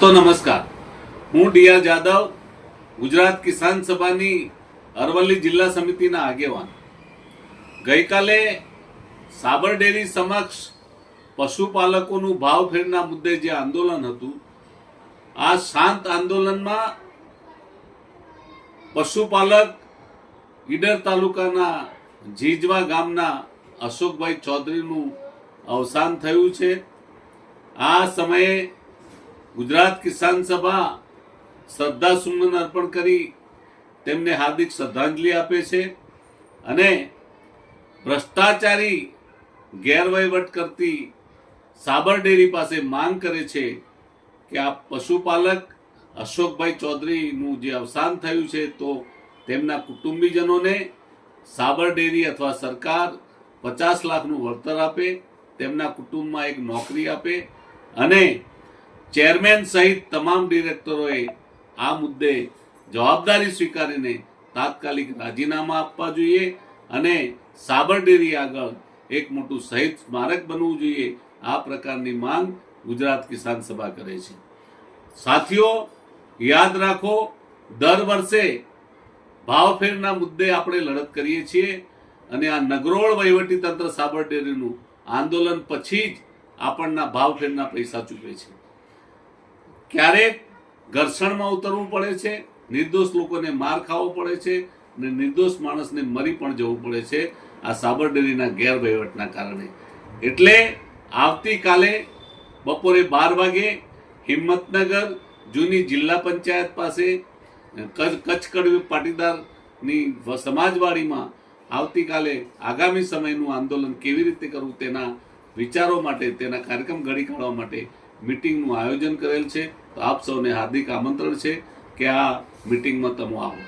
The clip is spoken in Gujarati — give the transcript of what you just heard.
દોસ્તો, નમસ્કાર. હું ડીઆર જાદવ, ગુજરાત કિસાન સભાની અરવલ્લી જિલ્લા સમિતિના આગેવાન. ગઈકાલે સાબર ડેરી સમક્ષ પશુપાલકોનું ભાવ ફેરના મુદ્દે જે આંદોલન હતું, આ શાંત આંદોલનમાં પશુપાલક ઈડર તાલુકાના જીજવા ગામના અશોકભાઈ ચૌધરીનું અવસાન થયું છે. આ સમયે ગુજરાત કિસાન સભા શ્રદ્ધા સુમન અર્પણ કરી તેમને હાર્દિક શ્રદ્ધાંજલિ આપે છે અને ભ્રષ્ટાચારી ગેરવહીવટ કરતી સાબર ડેરી પાસે માંગ કરે છે કે આ પશુપાલક અશોકભાઈ ચૌધરીનું જે અવસાન થયું છે તો તેમના કુટુંબીજનોને સાબર ડેરી અથવા સરકાર પચાસ લાખનું વળતર આપે, તેમના કુટુંબમાં એક નોકરી આપે અને ચેરમેન સહિત તમામ ડિરેક્ટરોએ આ મુદ્દે જવાબદારી સ્વીકારીને તાત્કાલિક રાજીનામા આપવા જોઈએ અને સાબર ડેરી આગળ એક મોટું શહીદ સ્મારક બનવું જોઈએ આ પ્રકારની માંગ ગુજરાત કિસાન સભા કરે છે. સાથીઓ, યાદ રાખો, દર વર્ષે ભાવફેરના મુદ્દે આપણે લડત કરીએ છીએ અને આ નગરોળ વહીવટી તંત્ર સાબર ડેરીનું આંદોલન પછી જ આપણના ભાવફેરના પૈસા ચૂકવે છે. ક્યારેક ઘર્ષણમાં ઉતરવું પડે છે, નિર્દોષ લોકોને માર ખાવો પડે છે અને નિર્દોષ માણસને મરી પણ જવું પડે છે આ સાબરડેરીના ગેરવહીવટના કારણે. એટલે આવતીકાલે બપોરે બાર વાગે હિંમતનગર જૂની જિલ્લા પંચાયત પાસે કચ્છ કડવી પાટીદારની સમાજવાડીમાં આવતીકાલે આગામી સમયનું આંદોલન કેવી રીતે કરવું તેના વિચારો માટે, તેના કાર્યક્રમ ઘડી કાઢવા માટે મિટિંગનું આયોજન કરેલ છે. તો આપ સૌને હાર્દિક આમંત્રણ છે કે આ મિટિંગમાં તમે આવો.